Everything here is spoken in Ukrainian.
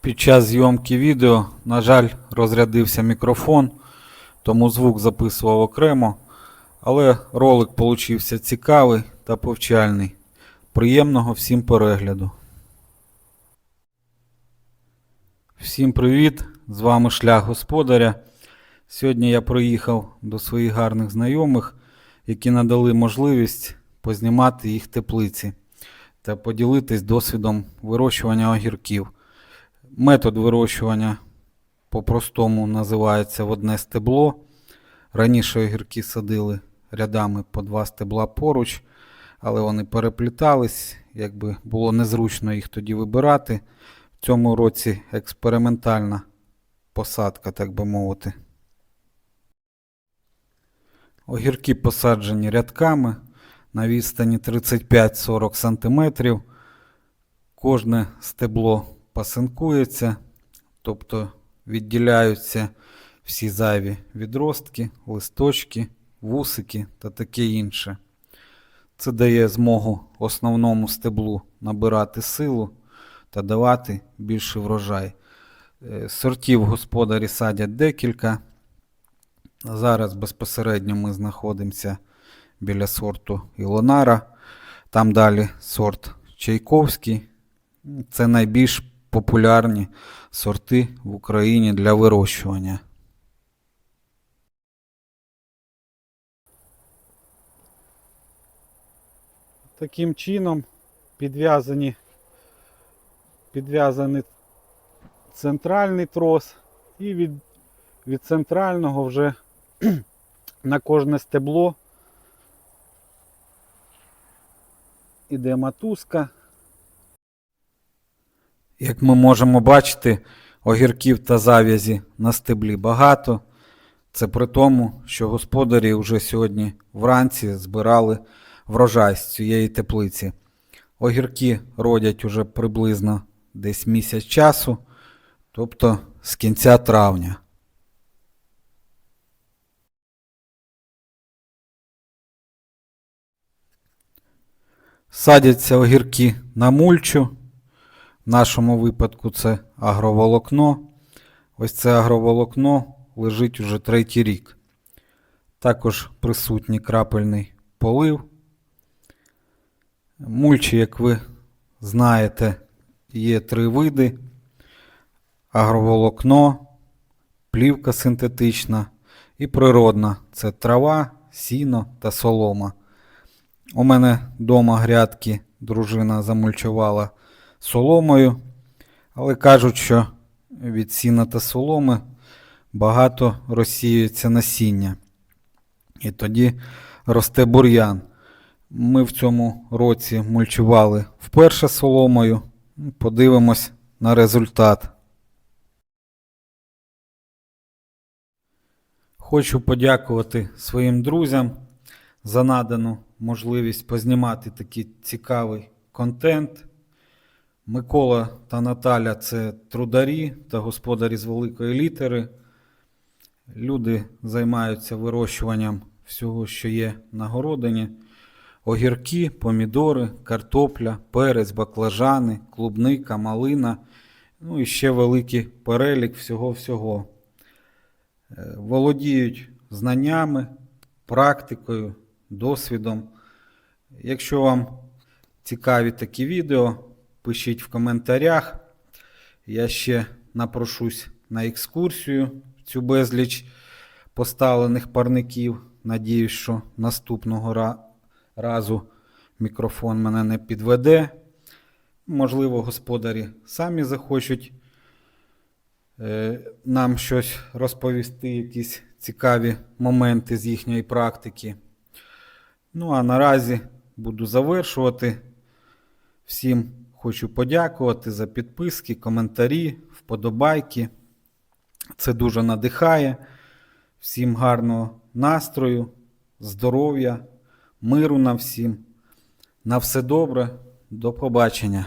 Під час зйомки відео, на жаль, розрядився мікрофон, тому звук записував окремо, але ролик получився цікавий та повчальний. Приємного всім перегляду. Всім привіт! З вами Шлях Господаря. Сьогодні я приїхав до своїх гарних знайомих, які надали можливість познімати їх теплиці та поділитись досвідом вирощування огірків. Метод вирощування по-простому називається в одне стебло. Раніше огірки садили рядами по два стебла поруч, але вони переплітались, якби було незручно їх тоді вибирати. В цьому році експериментальна посадка, так би мовити. Огірки посаджені рядками на відстані 35-40 см. Кожне стебло пасинкується, тобто відділяються всі зайві відростки, листочки, вусики та таке інше. Це дає змогу основному стеблу набирати силу та давати більший врожай. Е, Сортів господарі садять декілька. Зараз безпосередньо ми знаходимося біля сорту Ілонара. Там далі сорт Чайковський. Це найбільш популярні сорти в Україні для вирощування. Таким чином підв'язані підв'язаний центральний трос і від, від центрального вже на кожне стебло іде матузка. Як ми можемо бачити, огірків та зав'язі на стеблі багато. Це при тому, що господарі вже сьогодні вранці збирали врожай з цієї теплиці. Огірки родять уже приблизно десь місяць часу, тобто з кінця травня. Садяться огірки на мульчу. В нашому випадку це агроволокно. Ось це агроволокно лежить уже третій рік. Також присутній крапельний полив. Мульчі, як ви знаєте, є три види: агроволокно, плівка синтетична і природна це трава, сіно та солома. У мене вдома грядки дружина замульчувала соломою, але кажуть, що від сіна та соломи багато розсіюється насіння. І тоді росте бур'ян. Ми в цьому році мульчували вперше соломою. Подивимось на результат. Хочу подякувати своїм друзям за надану можливість познімати такий цікавий контент. Микола та Наталя це трударі та господарі з великої літери. Люди займаються вирощуванням всього, що є на городині. Огірки, помідори, картопля, перець, баклажани, клубника, малина. Ну і ще великий перелік всього-всього. Е, Володіють знаннями, практикою, досвідом. Якщо вам цікаві такі відео, пишіть в коментарях. Я ще напрошусь на екскурсію в цю безліч поставлених парників. Надіюсь, що наступного разу мікрофон мене не підведе. Можливо, господарі самі захочуть е, нам щось розповісти, якісь цікаві моменти з їхньої практики. Ну, а наразі буду завершувати. Всім хочу подякувати за підписки, коментарі, вподобайки. Це дуже надихає. Всім гарного настрою, здоров'я, миру нам всім. На все добре, до побачення.